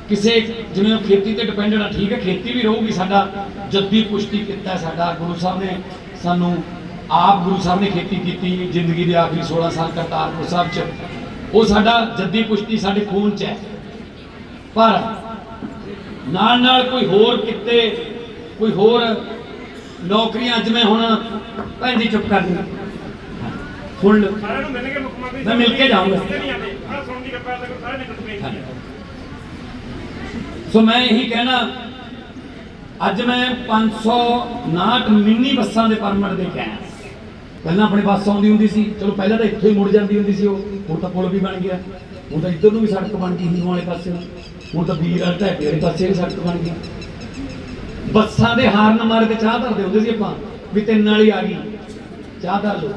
ਕਿਸੇ ਜਿਵੇਂ ਖੇਤੀ ਤੇ ਡਿਪੈਂਡਡ ਆ ਠੀਕ ਹੈ ਖੇਤੀ ਵੀ ਰਹੂਗੀ ਸਾਡਾ ਜੱਦੀ ਪੁਸ਼ਤੀ ਕੀਤਾ ਸਾਡਾ ਗੁਰੂ ਸਾਹਿਬ ਨੇ ਸਾਨੂੰ ਆਪ ਗੁਰੂ ਸਾਹਿਬ ਨੇ ਖੇਤੀ ਕੀਤੀ ਜ਼ਿੰਦਗੀ ਦੇ ਆਖਰੀ 16 ਸਾਲ ਕਰਤਾਰਪੁਰ ਸਾਹਿਬ ਚ। ਉਹ ਸਾਡਾ ਜੱਦੀ ਪੁਸ਼ਤੀ ਸਾਡੇ ਖੂਨ ਚ ਹੈ। ਪਰ ਨਾਲ ਨਾਲ ਕੋਈ ਹੋਰ ਕਿਤੇ ਕੋਈ ਹੋਰ ਨੌਕਰੀਆਂ ਜਿਵੇਂ ਹੁਣ ਭੈਣ ਜੀ ਚੁੱਪ ਕਰ ਸੁਣ ਲਓ ਸਾਰਿਆਂ ਨੂੰ ਮਿਲਣਗੇ ਮੁੱਖ ਮੰਤਰੀ ਮੈਂ ਮਿਲ ਕੇ ਜਾਊਂਗਾ। ਸੁਣ ਦੀ ਕਿਰਪਾ ਕਰੋ ਸਾਰੇ ਨਿਕਲ ਪਏ ਸੋ ਮੈਂ ਇਹੀ ਕਹਿਣਾ, ਅੱਜ ਮੈਂ 559 ਮਿੰਨੀ ਬੱਸਾਂ ਦੇ ਪਰਮਿਟ ਦੇ ਕੇ ਆਇਆ ਪਹਿਲਾਂ ਆਪਣੇ ਬੱਸ ਆਉਂਦੀ ਹੁੰਦੀ ਸੀ, ਚਲੋ ਪਹਿਲਾਂ ਤਾਂ ਇੱਥੋਂ ਹੀ ਮੁੜ ਜਾਂਦੀ ਹੁੰਦੀ ਸੀ ਉਹ, ਹੁਣ ਤਾਂ ਪੁਲ ਵੀ ਬਣ ਗਿਆ। ਹੁਣ ਤਾਂ ਇੱਧਰ ਨੂੰ ਵੀ ਸੜਕ ਬਣ ਗਈ ਹਿੰਦੂ ਵਾਲੇ ਪਾਸੇ ਨੂੰ। ਹੁਣ ਤਾਂ ਵੀਰ ਵਾਲੇ ਢਾਬੇ ਵਾਲੇ ਪਾਸੇ ਵੀ ਸੜਕ ਬਣ ਗਈ। ਬੱਸਾਂ ਦੇ ਹਾਰਨ ਮਾਰੇ ਤੇ ਚਾਹ ਧਰਦੇ ਹੁੰਦੇ ਸੀ ਆਪਾਂ, ਵੀ ਤਿੰਨ ਵਾਲੀ ਆ ਗਈ। ਚਾਹ ਧਰ ਲਓ।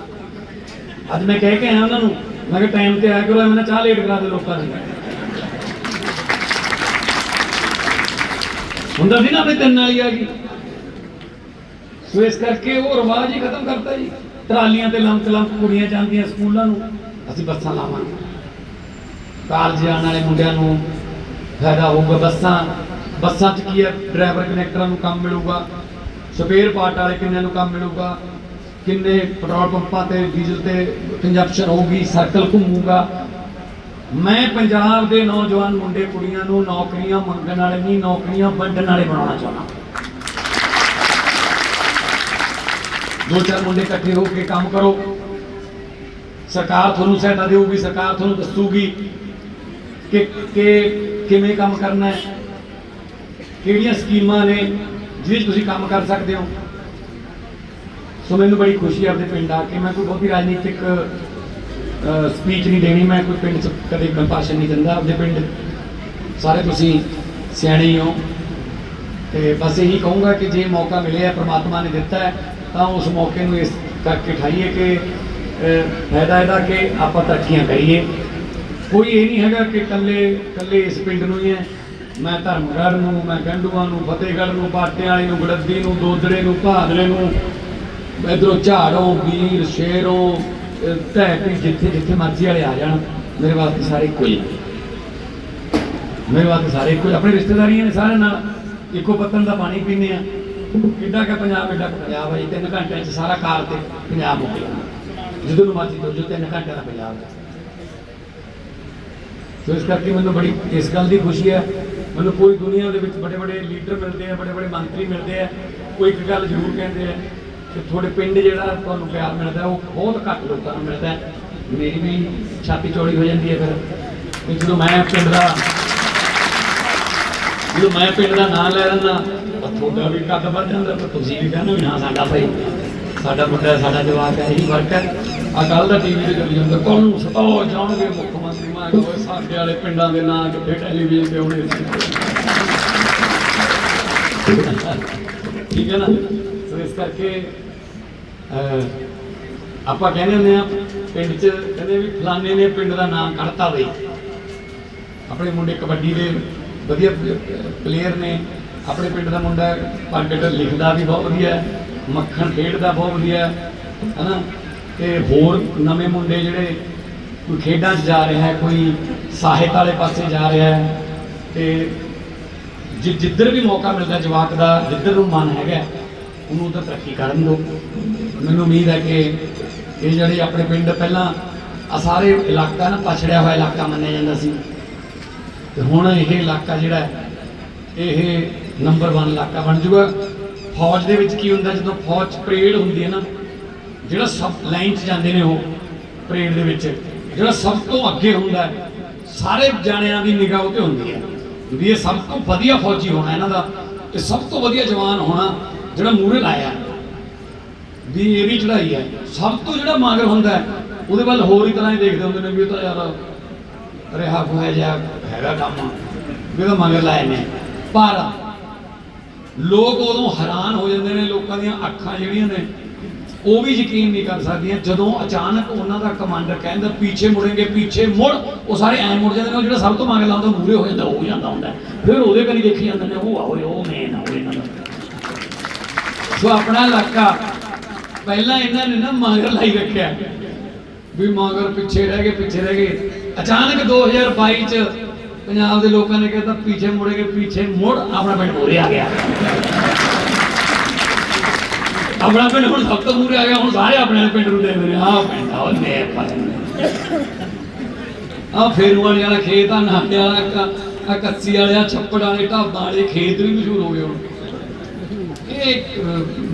ਅੱਜ ਮੈਂ ਕਹਿ ਕੇ ਆਇਆ ਉਹਨਾਂ ਨੂੰ, ਮੈਂ ਕਿਹਾ ਟਾਈਮ ਤੇ ਆਇਆ ਕਰੋ, ਐਵੇਂ ਨਾ ਚਾਹ ਲੇਟ ਕਰਾ ਦੇ ਲੋਕਾਂ ਨੂੰ ਹੁੰਦਾ ਸੀ ਨਾ ਆਪਣੇ ਤਿੰਨ ਵਾਲੀ ਆ ਗਈ। ਸੋ ਇਸ ਕਰਕੇ ਉਹ ਰਿਵਾਜ ਹੀ ਖਤਮ ਕਰਤਾ ਜੀ। ਟਰਾਲੀਆਂ ਤੇ ਲੰਕ ਲੰਕ ਕੁੜੀਆਂ ਜਾਂਦੀਆਂ ਸਕੂਲਾਂ ਨੂੰ, ਅਸੀਂ ਬੱਸਾਂ ਲਾਵਾਂਗੇ। ਕਾਲਜ ਜਾਣ ਵਾਲੇ ਮੁੰਡਿਆਂ ਨੂੰ ਫਾਇਦਾ ਹੋਊਗਾ ਬੱਸਾਂ। ਬੱਸਾਂ 'ਚ ਕੀ ਹੈ ਡਰਾਈਵਰ ਕਨੈਕਟਰਾਂ ਨੂੰ ਕੰਮ ਮਿਲੂਗਾ, ਸਪੇਅਰ ਪਾਰਟ ਵਾਲੇ ਕਿੰਨਿਆਂ ਨੂੰ ਕੰਮ ਮਿਲੂਗਾ, ਕਿੰਨੇ ਪੈਟਰੋਲ ਪੰਪਾਂ ਤੇ, ਡੀਜ਼ਲ ਤੇ ਕੰਜਪਸ਼ਨ ਹੋਊਗੀ ਸਰਕਲ ਘੁੰਮੂਗਾ। ਮੈਂ ਪੰਜਾਬ ਦੇ ਨੌਜਵਾਨ ਮੁੰਡੇ ਕੁੜੀਆਂ ਨੂੰ ਨੌਕਰੀਆਂ ਮੰਗਣ ਵਾਲੇ ਨਹੀਂ, ਨੌਕਰੀਆਂ ਵੰਡਣ ਵਾਲੇ ਬਣਾਉਣਾ ਚਾਹੁੰਦਾ। ਦੋ ਚਾਰ ਮੁੰਡੇ ਇਕੱਠੇ ਹੋ ਕੇ ਕੰਮ ਕਰੋ। ਸਰਕਾਰ ਤੁਹਾਨੂੰ ਸਹਾਇਤਾ ਦੇਊਗੀ, ਸਰਕਾਰ ਤੁਹਾਨੂੰ ਦੱਸੂਗੀ ਕਿ ਕਿ ਕਿਵੇਂ ਕੰਮ ਕਰਨਾ ਹੈ, ਕਿਹੜੀਆਂ ਸਕੀਮਾਂ ਨੇ ਜਿਹਦੇ 'ਚ ਤੁਸੀਂ ਕੰਮ ਕਰ ਸਕਦੇ ਹੋ। ਸੋ ਮੈਨੂੰ ਬੜੀ ਖੁਸ਼ੀ ਹੈ ਆਪਣੇ ਪਿੰਡ ਆ ਕੇ। ਮੈਂ ਕੋਈ ਬਹੁਤੀ ਰਾਜਨੀਤਿਕ ਸਪੀਚ ਨਹੀਂ ਦੇਣੀ, ਮੈਂ ਕੋਈ ਪਿੰਡ 'ਚ ਕਦੇ ਮੈਂ ਭਾਸ਼ਣ ਨਹੀਂ ਦਿੰਦਾ ਆਪਣੇ ਪਿੰਡ ਸਾਰੇ ਤੁਸੀਂ ਸਿਆਣੇ ਹੋ ਤੇ ਬਸ ਇਹੀ ਕਹੂੰਗਾ ਕਿ ਜੇ ਮੌਕਾ ਮਿਲਿਆ, ਪ੍ਰਮਾਤਮਾ ਨੇ ਦਿੱਤਾ ਹੈ, ਤਾਂ ਉਸ ਮੌਕੇ ਨੂੰ ਇਸ ਕਰਕੇ ਠਾਈਏ ਕਿ ਫਾਇਦਾ ਇਹਦਾ ਕਿ ਆਪਾਂ ਤਰੱਕੀਆਂ ਕਰੀਏ। ਕੋਈ ਇਹ ਨਹੀਂ ਹੈਗਾ ਕਿ ਕੱਲੇ ਕੱਲੇ ਇਸ ਪਿੰਡ ਨੂੰ ਹੀ ਹੈ। ਮੈਂ ਧਰਮਗੜ੍ਹ ਨੂੰ, ਮੈਂ ਗੰਡੂਆਂ ਨੂੰ, ਫਤਿਹਗੜ੍ਹ ਨੂੰ ਬਾਟੇ ਵਾਲੀ ਨੂੰ, ਗੜੱਦੀ ਨੂੰ, ਦੋਦੜੇ ਨੂੰ ਭਾਦਰੇ ਨੂੰ, ਇਧਰੋਂ ਝਾੜੋਂ ਵੀਰ ਸ਼ੇਰੋਂ ਅਹ, ਢਹਿ ਜਿੱਥੇ ਜਿੱਥੇ ਮਰਜ਼ੀ ਵਾਲੇ ਆ ਜਾਣ ਮੇਰੇ ਵਾਸਤੇ ਸਾਰੇ ਇੱਕੋ ਹੀ ਮੇਰੇ ਵਾਸਤੇ ਸਾਰੇ ਇੱਕੋ ਆਪਣੇ ਰਿਸ਼ਤੇਦਾਰੀਆਂ ਨੇ ਸਾਰਿਆਂ ਨਾਲ ਇੱਕੋ ਪੱਤਨ ਦਾ ਪਾਣੀ ਪੀਂਦੇ ਆ। ਕਿੱਡਾ ਕਿ ਪੰਜਾਬ ਐਡਾ ਪੰਜਾਬ ਹੈ ਤਿੰਨ ਘੰਟਿਆਂ 'ਚ ਸਾਰਾ ਕਾਲ ਤੇ ਪੰਜਾਬ ਮੁੱਕ ਜਾਂਦਾ ਜਦੋਂ ਮਰਜ਼ੀ ਤੋਂ ਜੋ ਤਿੰਨ ਘੰਟਿਆਂ ਦਾ ਪੰਜਾਬ ਹੈ ਸੋ ਇਸ ਕਰਕੇ ਮੈਨੂੰ ਬੜੀ ਇਸ ਗੱਲ ਦੀ ਖੁਸ਼ੀ ਹੈ ਮੈਨੂੰ ਕੋਈ ਦੁਨੀਆ ਦੇ ਵਿੱਚ ਬੜੇ ਬੜੇ ਲੀਡਰ ਮਿਲਦੇ ਆ ਬੜੇ ਬੜੇ ਮੰਤਰੀ ਮਿਲਦੇ ਆ। ਉਹ ਇੱਕ ਗੱਲ ਜ਼ਰੂਰ ਕਹਿੰਦੇ ਆ ਕਿ ਤੁਹਾਡੇ ਪਿੰਡ ਜਿਹੜਾ ਤੁਹਾਨੂੰ ਪਿਆਰ ਮਿਲਦਾ, ਉਹ ਬਹੁਤ ਘੱਟ ਲੋਕਾਂ ਨੂੰ ਮਿਲਦਾ ਮੇਰੀ ਵੀ ਛਾਤੀ ਚੌੜੀ ਹੋ ਜਾਂਦੀ ਹੈ ਫਿਰ। ਕਿ ਜਦੋਂ ਮੈਂ ਪਿੰਡ ਦਾ ਜਦੋਂ ਮੈਂ ਪਿੰਡ ਦਾ ਨਾਂ ਲੈ ਲੈਂਦਾ ਤੁਹਾਡਾ ਵੀ ਕੱਦ ਵੱਧ ਜਾਂਦਾ ਪਰ ਤੁਸੀਂ ਵੀ ਕਹਿੰਦੇ ਨਾ ਸਾਡਾ ਭਾਈ, ਸਾਡਾ ਮੁੰਡਾ, ਸਾਡਾ ਜਵਾਕ ਹੈ, ਇਹੀ ਫ਼ਰਕ ਹੈ। ਆ ਕੱਲ ਦਾ ਟੀਵੀ ਤੇ ਚੱਲੀ ਜਾਂਦਾ ਕੱਲ ਨੂੰ ਸਤਾਓ, ਜਾਣਗੇ ਮੁੱਖ ਮੰਤਰੀ ਮੈਂ ਕਿਹਾ ਸਾਡੇ ਵਾਲੇ ਪਿੰਡਾਂ ਦੇ ਨਾਂ ਕਿੱਥੇ ਟੈਲੀਵਿਜ਼ਨ ਤੇ ਆਉਣੇ ਸੀ। ਠੀਕ ਹੈ ਨਾ? ਕਰਕੇ ਆਪਾਂ ਕਹਿੰਦੇ ਹੁੰਦੇ ਆ ਪਿੰਡ 'ਚ ਕਹਿੰਦੇ ਵੀ ਫਲਾਣੇ ਨੇ ਪਿੰਡ ਦਾ ਨਾਂ ਕੱਢਤਾ ਬਈ। ਆਪਣੇ ਮੁੰਡੇ ਕਬੱਡੀ ਦੇ ਵਧੀਆ ਪਲੇਅਰ ਨੇ। ਆਪਣੇ ਪਿੰਡ ਦਾ ਮੁੰਡਾ ਪੰਡਿਤ ਲਿਖਦਾ ਵੀ ਬਹੁਤ ਵਧੀਆ ਹੈ, ਮੱਖਣ ਖੇਡਦਾ ਬਹੁਤ ਵਧੀਆ ਹੈ, ਹਨਾ? ਤੇ ਹੋਰ ਨਵੇਂ ਮੁੰਡੇ ਜਿਹੜੇ ਕੋਈ ਖੇਡਾਂ 'ਚ ਜਾ ਰਿਹਾ ਹੈ, ਕੋਈ ਸਾਹਿਤ ਵਾਲੇ ਪਾਸੇ ਜਾ ਰਿਹਾ ਹੈ, ਤੇ ਜਿੱਧਰ ਵੀ ਮੌਕਾ ਮਿਲਦਾ ਜਵਾਕ ਦਾ, ਜਿੱਧਰ ਨੂੰ ਮਨ ਹੈਗਾ ਉਹਨੂੰ ਉਧਰ ਤਰੱਕੀ ਕਰਨ ਦਿਓ। ਮੈਨੂੰ ਉਮੀਦ ਹੈ ਕਿ ਇਹ ਜਿਹੜੇ ਆਪਣੇ ਪਿੰਡ ਪਹਿਲਾਂ ਆ ਸਾਰੇ ਇਲਾਕਾ ਨਾ ਪਛੜਿਆ ਹੋਇਆ ਇਲਾਕਾ ਮੰਨਿਆ ਜਾਂਦਾ ਸੀ। ਤੇ ਹੁਣ ਇਹ ਇਲਾਕਾ ਜਿਹੜਾ ਇਹ ਨੰਬਰ 1 ਇਲਾਕਾ ਬਣ ਜੂਗਾ। ਫੌਜ ਦੇ ਵਿੱਚ ਕੀ ਹੁੰਦਾ, ਜਦੋਂ ਫੌਜ 'ਚ ਪਰੇਡ ਹੁੰਦੀ ਹੈ ਨਾ, ਜਿਹੜਾ ਸਭ ਲਾਈਨ 'ਚ ਜਾਂਦੇ ਨੇ ਉਹ ਪਰੇਡ ਦੇ ਵਿੱਚ, ਜਿਹੜਾ ਸਭ ਤੋਂ ਅੱਗੇ ਹੁੰਦਾ ਸਾਰੇ ਜਾਣਿਆਂ ਦੀ ਨਿਗਾਹ ਉਹ ਤੇ ਹੁੰਦੀ ਹੈ। ਵੀ ਇਹ ਸਭ ਤੋਂ ਵਧੀਆ ਫੌਜੀ ਹੋਣਾ ਇਹਨਾਂ ਦਾ, ਤੇ ਸਭ ਤੋਂ ਵਧੀਆ ਜਵਾਨ ਹੋਣਾ ਜਿਹੜਾ ਮੂਹਰੇ ਲਾਇਆ, ਵੀ ਇਹ ਵੀ ਚੜਾਈ ਹੈ ਸਭ ਤੋਂ ਜਿਹੜਾ ਮਾਗਰ ਹੁੰਦਾ ਹੈ, ਉਹਦੇ ਵੱਲ ਹੋਰ ਹੀ ਤਰ੍ਹਾਂ ਹੀ ਦੇਖਦੇ ਹੁੰਦੇ ਨੇ ਵੀ ਇਹ ਤਾਂ ਯਾਰ ਰਿਹਾ ਹੋਇਆ ਜਿਹਾ ਹੈਗਾ ਕੰਮ, ਵੀ ਉਹਦਾ ਮਗਰ ਲਾਏ ਨੇ। ਪਰ ਲੋਕ ਉਦੋਂ ਹੈਰਾਨ ਹੋ ਜਾਂਦੇ ਨੇ, ਲੋਕਾਂ ਦੀਆਂ ਅੱਖਾਂ ਜਿਹੜੀਆਂ ਨੇ, ਉਹ ਵੀ ਯਕੀਨ ਨਹੀਂ ਕਰ ਸਕਦੀਆਂ। ਜਦੋਂ ਅਚਾਨਕ ਉਹਨਾਂ ਦਾ ਕਮਾਂਡਰ ਕਹਿੰਦਾ, ਪਿੱਛੇ ਮੁੜेंगे ਪਿੱਛੇ ਮੁੜ, ਉਹ ਸਾਰੇ ਐ ਮੁੜ ਜਾਂਦੇ ਨੇ ਜਿਹੜਾ ਸਭ ਤੋਂ ਮਗਰ ਲਾਉਂਦਾ ਮੂਰੇ ਹੋ ਜਾਂਦਾ, ਉਹ ਜਾਂਦਾ ਹੁੰਦਾ। ਫਿਰ ਉਹਦੇ ਕਰੀ ਦੇਖੀ ਜਾਂਦੇ ਨੇ, ਉਹ ਆ ਉਹ ਮੈਂ ਨਾ ਉਹ ਇਹਨਾਂ ਦਾ। ਸੋ ਆਪਣਾ ਇਲਾਕਾ। ਪਹਿਲਾਂ ਇਹਨਾਂ ਨੇ ਨਾ ਮਾਂਗਰ ਲਾਈ ਰੱਖਿਆ। ਵੀ ਮਾਂਗਰ ਪਿੱਛੇ ਰਹਿ ਗਏ, ਪਿੱਛੇ ਰਹਿ ਗਏ। ਅਚਾਨਕ 2022 ਚ ਪੰਜਾਬ ਦੇ ਲੋਕਾਂ ਨੇ ਕਹਿੰਦਾ ਪਿੱਛੇ ਮੁੜੇਗੇ ਪਿੱਛੇ ਮੁੜ ਆਪਣਾ ਪਿੰਡ ਮੂਹਰੇ ਆ ਗਿਆ। ਆਪਣਾ ਪਿੰਡ ਹੁਣ ਸਭ ਤੋਂ ਮੂਹਰੇ ਆ ਗਿਆ, ਹੁਣ ਸਾਰੇ ਆਪਣੇ ਪਿੰਡ ਨੂੰ ਦੇਖਦੇ ਨੇ ਆਹ ਪਿੰਡ ਆ, ਉਹਨੇ ਆ ਫੇਰੂ ਵਾਲੇ ਵਾਲਾ ਖੇਤ ਆ ਨਾਟੇ ਵਾਲਾ ਆ ਕੱਸੀ ਵਾਲਿਆ, ਛੱਪੜ ਵਾਲੇ, ਢਾਬਾਂ ਵਾਲੇ ਖੇਤ ਵੀ ਮਸ਼ਹੂਰ ਹੋ ਗਏ ਹੁਣ। ਇਹ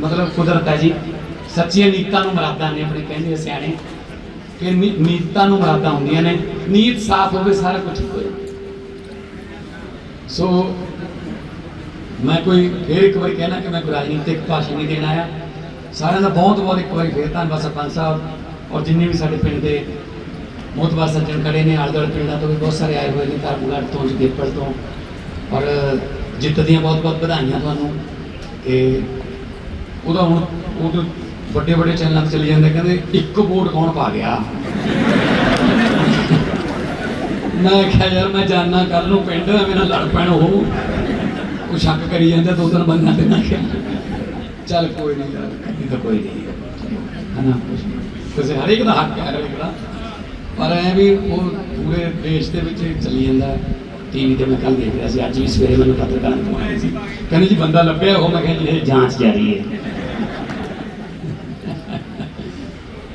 ਮਤਲਬ ਕੁਦਰਤ ਹੈ ਜੀ। ਸੱਚੀਆਂ ਨੀਤਾਂ ਨੂੰ ਮਰਾਦਾਂ ਨੇ ਆਪਣੇ ਕਹਿੰਦੇ ਸਿਆਣੇ। ਕਿ ਨੀਤਾਂ ਨੂੰ ਮਰਾਦਾਂ ਹੁੰਦੀਆਂ ਨੇ। ਨੀਤ ਸਾਫ਼ ਹੋਵੇ, ਸਾਰਾ ਕੁਝ ਹੋਵੇ ਸੋ, ਮੈਂ ਕੋਈ ਫੇਰ ਇੱਕ ਵਾਰੀ ਕਹਿਣਾ ਕਿ ਮੈਂ ਕੋਈ ਰਾਜਨੀਤਿਕ ਭਾਸ਼ਣ ਨਹੀਂ ਦੇਣ ਆਇਆ। ਸਾਰਿਆਂ ਦਾ ਬਹੁਤ ਬਹੁਤ ਇੱਕ ਵਾਰੀ ਫੇਰ ਧੰਨਵਾਦ ਸਰਪੰਚ ਸਾਹਿਬ ਔਰ ਜਿੰਨੇ ਵੀ ਸਾਡੇ ਪਿੰਡ ਦੇ ਮੋਤਬਾਰ ਸੱਜਣ ਖੜੇ ਨੇ ਆਲੇ ਦੁਆਲੇ ਪਿੰਡਾਂ ਤੋਂ ਵੀ ਬਹੁਤ ਸਾਰੇ ਆਏ ਹੋਏ ਨੇ, ਧਰਮਗੜ੍ਹ ਤੋਂ, ਜਗੇਪੁਰ ਤੋਂ। ਔਰ ਜਿੱਤ ਦੀਆਂ ਬਹੁਤ ਬਹੁਤ ਵਧਾਈਆਂ ਤੁਹਾਨੂੰ। ਤੇ ਉਹਦਾ ਹੁਣ ਉਹ ਤੋਂ ਵੱਡੇ ਵੱਡੇ ਚੈਨਲਾਂ ਤੇ ਚਲੇ ਜਾਂਦੇ ਕਹਿੰਦੇ ਇੱਕ ਵੋਟ ਕੌਣ ਪਾ ਗਿਆ? ਮੈਂ ਕਿਹਾ, ਯਾਰ ਮੈਂ ਜਾਣਾ ਕੱਲ ਨੂੰ ਪਿੰਡ ਐਵੇਂ ਨਾਲ ਲੜ ਪੈਣ ਉਹ। ਉਹ ਸ਼ੱਕ ਕਰੀ ਜਾਂਦਾ ਦੋ ਤਿੰਨ ਬੰਦਿਆਂ ਤੇ ਮੈਂ ਕਿਹਾ, ਚੱਲ ਕੋਈ ਨਹੀਂ ਯਾਰ, ਕਦੀ ਤਾਂ ਕੋਈ ਨਹੀਂ ਹਨਾ? ਕਿਸੇ ਹਰੇਕ ਦਾ ਹੱਕ ਹੈ, ਹਰੇਕ ਦਾ। ਪਰ ਐ ਵੀ ਉਹ ਪੂਰੇ ਦੇਸ਼ ਦੇ ਵਿੱਚ ਚੱਲੀ ਜਾਂਦਾ। ਟੀਵੀ ਤੇ ਮੈਂ ਕੱਲ ਦੇਖ ਰਿਹਾ ਸੀ, ਅੱਜ ਵੀ ਸਵੇਰੇ ਮੈਨੂੰ ਪੱਤਰਕਾਰ ਤੋਂ ਆਏ ਸੀ। ਕਹਿੰਦੇ ਜੀ ਬੰਦਾ ਲੱਭਿਆ ਉਹ, ਮੈਂ ਕਿਹਾ ਜੀ, ਇਹ ਜਾਂਚ ਜਾਰੀ ਹੈ।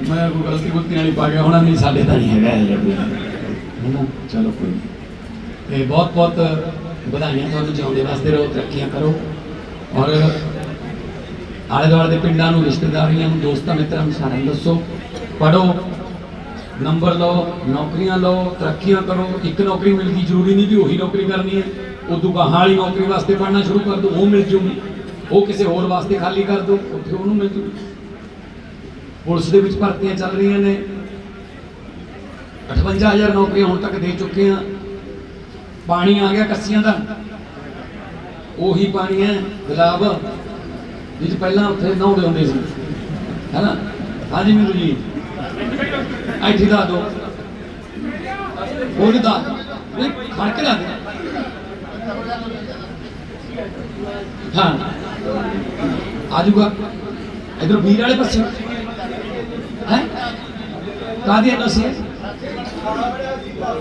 ਮੈਂ ਕੋਈ ਗਲਤੀ ਗੁਲਤੀ ਵਾਲੀ ਪਾ ਗਿਆ, ਹੋਣਾ ਨਹੀਂ, ਸਾਡੇ ਤਾਂ ਨਹੀਂ ਹੈਗਾ ਇਹ ਕੋਈ। ਹੈਨਾ ਚਲੋ ਕੋਈ ਨਹੀਂ। ਤੇ ਬਹੁਤ ਬਹੁਤ ਵਧਾਈਆਂ ਤੁਹਾਨੂੰ ਜਿਉਂਦੇ ਵਾਸਤੇ, ਰਹੋ, ਤਰੱਕੀਆਂ ਕਰੋ। ਔਰ ਆਲੇ ਦੁਆਲੇ ਦੇ ਪਿੰਡਾਂ ਨੂੰ, ਰਿਸ਼ਤੇਦਾਰੀਆਂ ਨੂੰ, ਦੋਸਤਾਂ, ਮਿੱਤਰਾਂ ਨੂੰ ਸਾਰਿਆਂ ਨੂੰ ਦੱਸੋ। ਪੜੋ ਨੰਬਰ ਲਓ, ਨੌਕਰੀਆਂ ਲਓ, ਤਰੱਕੀਆਂ ਕਰੋ, ਇੱਕ ਨੌਕਰੀ ਮਿਲ ਗਈ ਜ਼ਰੂਰੀ ਨਹੀਂ ਵੀ ਉਹੀ ਨੌਕਰੀ ਕਰਨੀ ਹੈ। ਉਦੋਂ ਗਾਹਾਂ ਵਾਲੀ ਨੌਕਰੀ ਵਾਸਤੇ ਪੜ੍ਹਨਾ ਸ਼ੁਰੂ ਕਰ ਦਿਓ ਉਹ ਮਿਲ ਜੂਗੀ। ਉਹ ਕਿਸੇ ਹੋਰ ਵਾਸਤੇ ਖਾਲੀ ਕਰ ਦਿਓ ਉੱਥੇ ਉਹਨੂੰ ਮਿਲ ਜੂਗੀ। ਪੁਲਿਸ ਦੇ ਵਿੱਚ ਭਰਤੀਆਂ ਚੱਲ ਰਹੀਆਂ ਨੇ। 58000 ਨੌਕਰੀਆਂ ਹੁਣ ਤੱਕ ਦੇ ਚੁੱਕੇ ਆ ਪਾਣੀ ਆ ਗਿਆ ਕੱਸੀਆਂ ਦਾ। ਉਹੀ ਪਾਣੀ ਹੈ, ਗੁਲਾਬ ਜਿਸ ਪਹਿਲਾਂ ਉੱਥੇ ਨਹਾਉਂਦੇ ਹੁੰਦੇ ਸੀ। ਹੈਨਾ ਹਾਂਜੀ ਮੈਨੂੰ ਜੀ। ਇੱਥੇ ਦਾ ਦੋ। ਉਹ ਦਾ। ਨਹੀਂ ਖੜ ਕੇ ਲਾ ਦੇ। ਹਾਂ। ਆਜੂਗਾ ਇਧਰ ਵੀਰ ਵਾਲੇ ਪਾਸੇ। ਹੈ? ਕਾਦੀ ਨਸੀ ਹੈ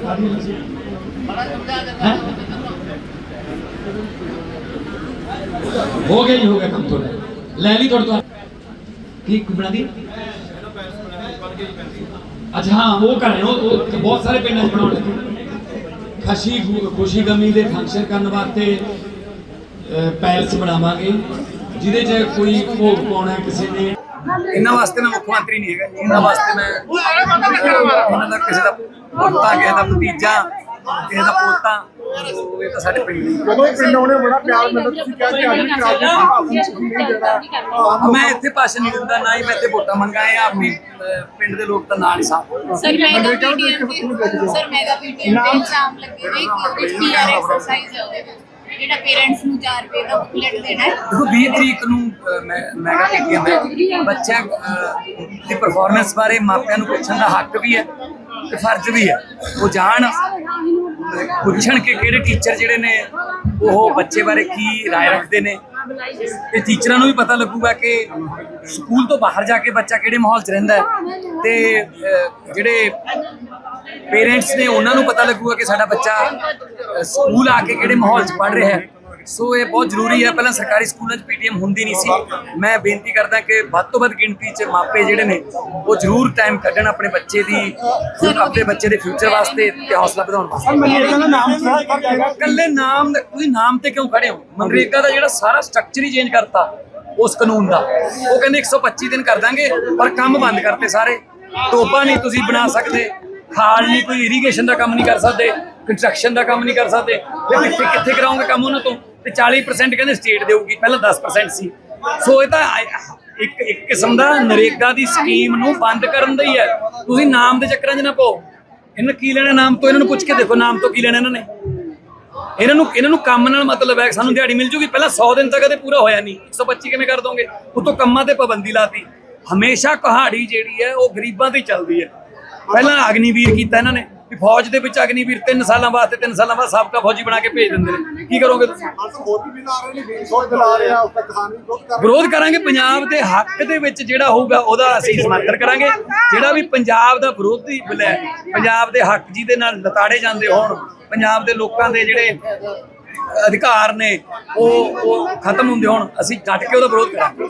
ਕਾਦੀ ਨਸੀ ਹੈ? ਹੋ ਗਿਆ ਜੀ, ਹੋ ਗਿਆ ਕੰਮ ਤੁਹਾਡਾ। ਲੈ ਲਈ ਤੁਹਾਡੇ ਤੋਂ ਕੀ ਬਣਾ ਦੀ? ਅੱਛਾ ਹਾਂ ਉਹ ਕਰ ਰਹੇ ਹੋ ਉਹ ਬਹੁਤ ਸਾਰੇ ਪਿੰਡਾਂ 'ਚ ਬਣਾਉਣ ਲੱਗੇ। ਖੁਸ਼ੀ ਖੁਸ਼ੀ ਗਮੀ ਦੇ ਫੰਕਸ਼ਨ ਕਰਨ ਵਾਸਤੇ ਪੈਲਸ ਬਣਾਵਾਂਗੇ ਜਿਹਦੇ 'ਚ ਕੋਈ ਭੋਗ ਪਾਉਣਾ ਕਿਸੇ ਨੇ। ਇਹਨਾਂ ਵਾਸਤੇ ਮੈਂ ਮੁੱਖ ਮੰਤਰੀ ਨਹੀਂ ਹੈਗਾ। ਇਹਨਾਂ ਵਾਸਤੇ ਮੈਂ ਇਹਨਾਂ ਦਾ ਕਿਸੇ ਦਾ ਪੋਤਾ ਕਿਸੇ ਦਾ ਭਤੀਜਾ ਕਿਸੇ ਦਾ ਪੋਤਾ। ਇਹ ਤਾਂ ਸਾਡੇ ਪਿੰਡ ਦੀ ਜਦੋਂ ਪਿੰਡ ਆਉਣੇ ਬੜਾ ਪਿਆਰ ਮਿਲਦਾ। ਤੁਸੀਂ ਕਿਹਾ ਕਿ ਅੱਜ ਵੀ ਰਾਜਨੀਤੀ ਭਾਸ਼ਣ ਨਹੀਂ ਦੇਣਾ ਮੈਂ ਇੱਥੇ ਭਾਸ਼ਣ ਨਹੀਂ ਦਿੰਦਾ ਨਾ ਹੀ ਮੈਂ ਇੱਥੇ ਵੋਟਾਂ ਮੰਗਾਏ ਆ ਆਪਣੀ ਅਹ, ਪਿੰਡ ਦੇ ਲੋਕ ਤਾਂ ਨਾਲ ਹੀ ਸਾਥ ਸਰ ਮੈਗਾ ਅਮਰੀਕਾ ਨੂੰ ਦੇਖ ਪੀਟੀਐਮ ਕੇ ਤੁਹਾਨੂੰ ਦੇਖਦੇ ਹੋ। ਸਰ ਮੈਗਾ ਪੀਟੀਐਮ ਨਾਮ- ਦੇ ਇਗਜ਼ਾਮ ਲੱਗੇ ਨੇ ਕਿ ਪੀਆਰ ਐਕਸਰਸਾਈਜ਼ ਹੈ ਉਹਦੇ ਵਿੱਚ। ਜਿਹੜਾ ਪੇਰੈਂਟਸ ਨੂੰ 4 ਰੁਪਏ ਦਾ ਬੁਕਲੇਟ ਦੇਣਾ ਹੈ। ਦੇਖੋ 20 ਤਰੀਕ ਨੂੰ ਅਹ, ਮੈਂ ਮੈਗਾ ਪੀਟੀਐਮ ਹੈ ਬੱਚਿਆਂ ਅਹ, ਦੀ ਪਰਫਾਰਮੈਂਸ ਬਾਰੇ ਮਾਪਿਆਂ ਨੂੰ ਪੁੱਛਣ ਦਾ ਹੱਕ ਵੀ ਹੈ ਤੇ ਫਰਜ਼ ਵੀ ਹੈ। ਉਹ ਜਾਣ। ਪੁੱਛਣ ਕਿ ਕਿਹੜੇ ਟੀਚਰ ਜਿਹੜੇ ਨੇ ਉਹ ਬੱਚੇ ਬਾਰੇ ਕੀ رائے ਰੱਖਦੇ ਨੇ ਤੇ ਟੀਚਰਾਂ ਨੂੰ ਵੀ ਪਤਾ ਲੱਗੂਗਾ ਕਿ ਸਕੂਲ ਤੋਂ ਬਾਹਰ ਜਾ ਕੇ ਬੱਚਾ ਕਿਹੜੇ ਮਾਹੌਲ 'ਚ ਰਹਿੰਦਾ ਹੈ ਤੇ ਅਹ, ਜਿਹੜੇ ਪੇਰੈਂਟਸ ਨੇ ਉਹਨਾਂ ਨੂੰ ਪਤਾ ਲੱਗੂਗਾ ਕਿ ਸਾਡਾ ਬੱਚਾ ਅਹ, ਸਕੂਲ ਆ ਕੇ ਕਿਹੜੇ ਮਾਹੌਲ 'ਚ ਪੜ੍ਹ ਰਿਹਾ ਹੈ ਸੋ ਇਹ ਬਹੁਤ ਜ਼ਰੂਰੀ ਹੈ। ਪਹਿਲਾਂ ਸਰਕਾਰੀ ਸਕੂਲਾਂ 'ਚ ਪੀਟੀਐਮ ਹੁੰਦੀ ਨਹੀਂ ਸੀ। ਮੈਂ ਬੇਨਤੀ ਕਰਦਾ ਕਿ ਵੱਧ ਤੋਂ ਵੱਧ ਗਿਣਤੀ 'ਚ ਮਾਪੇ ਜਿਹੜੇ ਨੇ ਉਹ ਜ਼ਰੂਰ ਟਾਈਮ ਕੱਢਣ ਆਪਣੇ ਬੱਚੇ ਦੀ ਆਪਣੇ ਬੱਚੇ ਦੇ ਫਿਊਚਰ ਵਾਸਤੇ ਤੇ ਹੌਸਲਾ ਵਧਾਉਣ ਵਾਸਤੇ। ਮਨਰੇਗਾ ਦਾ ਨਾਮ ਇਕੱਲੇ ਨਾਮ ਤੁਸੀਂ ਨਾਮ ਤੇ ਕਿਉਂ ਖੜੇ ਹੋ? ਮਨਰੇਗਾ ਦਾ ਜਿਹੜਾ ਸਾਰਾ ਸਟਰਕਚਰ ਹੀ ਚੇਂਜ ਕਰਤਾ ਉਸ ਕਾਨੂੰਨ ਦਾ। ਉਹ ਕਹਿੰਦੇ 125 ਦਿਨ ਕਰ ਦਾਂਗੇ ਪਰ ਕੰਮ ਬੰਦ ਕਰਤੇ ਸਾਰੇ। ਟੋਬਾ ਨਹੀਂ ਤੁਸੀਂ ਬਣਾ ਸਕਦੇ ਖਾਲ ਨਹੀਂ ਕੋਈ ਇਰੀਗੇਸ਼ਨ ਦਾ ਕੰਮ ਨਹੀਂ ਕਰ ਸਕਦੇ ਕੰਸਟਰਕਸ਼ਨ ਦਾ ਕੰਮ ਨਹੀਂ ਕਰ ਸਕਦੇ। ਫਿਰ ਕਿੱਥੇ ਕਿੱਥੇ ਕਰਾਉਂਗੇ ਕੰਮ ਉਹਨਾਂ ਤੋਂ? ਤੇ 40% ਕਹਿੰਦੇ ਸਟੇਟ ਦੇਊਗੀ, ਪਹਿਲਾਂ 10% ਸੀ। ਸੋ ਇਹ ਤਾਂ ਇੱਕ ਇੱਕ ਕਿਸਮ ਦਾ ਨਰੇਗਾ ਦੀ ਸਕੀਮ ਨੂੰ ਬੰਦ ਕਰਨ ਦਾ ਹੀ ਹੈ। ਤੁਸੀਂ ਨਾਮ ਦੇ ਚੱਕਰਾਂ 'ਚ ਨਾ ਪਾਓ। ਇਹਨਾਂ ਕੀ ਲੈਣਾ ਨਾਮ ਤੋਂ? ਇਹਨਾਂ ਨੂੰ ਪੁੱਛ ਕੇ ਦੇਖੋ ਨਾਮ ਤੋਂ ਕੀ ਲੈਣਾ ਇਹਨਾਂ ਨੇ। ਇਹਨਾਂ ਨੂੰ ਇਹਨਾਂ ਨੂੰ ਕੰਮ ਨਾਲ ਮਤਲਬ ਹੈ ਸਾਨੂੰ ਦਿਹਾੜੀ ਮਿਲ ਜੂਗੀ। ਪਹਿਲਾਂ 100 ਦਿਨ ਤੱਕ ਕਦੇ ਪੂਰਾ ਹੋਇਆ ਨਹੀਂ। 125 ਕਿਵੇਂ ਕਰ ਦੋਗੇ? ਉਤੋਂ ਕੰਮਾਂ ਤੇ ਪਾਬੰਦੀ ਲਾਤੀ। ਹਮੇਸ਼ਾ ਕਹਾੜੀ ਜਿਹੜੀ ਹੈ, ਉਹ ਗਰੀਬਾਂ ਤੇ ਚੱਲਦੀ ਹੈ। ਪਹਿਲਾਂ ਅਗਨੀਵੀਰ ਕੀਤਾ ਇਹਨਾਂ ਨੇ। ਵੀ ਫੌਜ ਦੇ ਵਿੱਚ ਅਗਨੀਵੀਰ 3 ਸਾਲਾਂ ਵਾਸਤੇ 3 ਸਾਲਾਂ ਬਾਅਦ ਸਾਬਕਾ ਫੌਜੀ ਬਣਾ ਕੇ ਭੇਜ ਦਿੰਦੇ ਨੇ। ਕੀ ਕਰੋਗੇ ਤੁਸੀਂ? ਵਿਰੋਧ ਕਰਾਂਗੇ। ਪੰਜਾਬ ਦੇ ਹੱਕ ਦੇ ਵਿੱਚ ਜਿਹੜਾ ਹੋਊਗਾ ਉਹਦਾ ਅਸੀਂ ਸਮਰਥਨ ਕਰਾਂਗੇ। ਜਿਹੜਾ ਵੀ ਪੰਜਾਬ ਦਾ ਵਿਰੋਧੀ ਬਲੇ ਪੰਜਾਬ ਦੇ ਹੱਕ ਜਿਹਦੇ ਨਾਲ ਲਤਾੜੇ ਜਾਂਦੇ ਹੋਣ ਪੰਜਾਬ ਦੇ ਲੋਕਾਂ ਦੇ ਜਿਹੜੇ ਅਧਿਕਾਰ ਨੇ ਉਹ ਖਤਮ ਹੁੰਦੇ ਹੋਣ ਅਸੀਂ ਡਟ ਕੇ ਉਹਦਾ ਵਿਰੋਧ ਕਰਾਂਗੇ।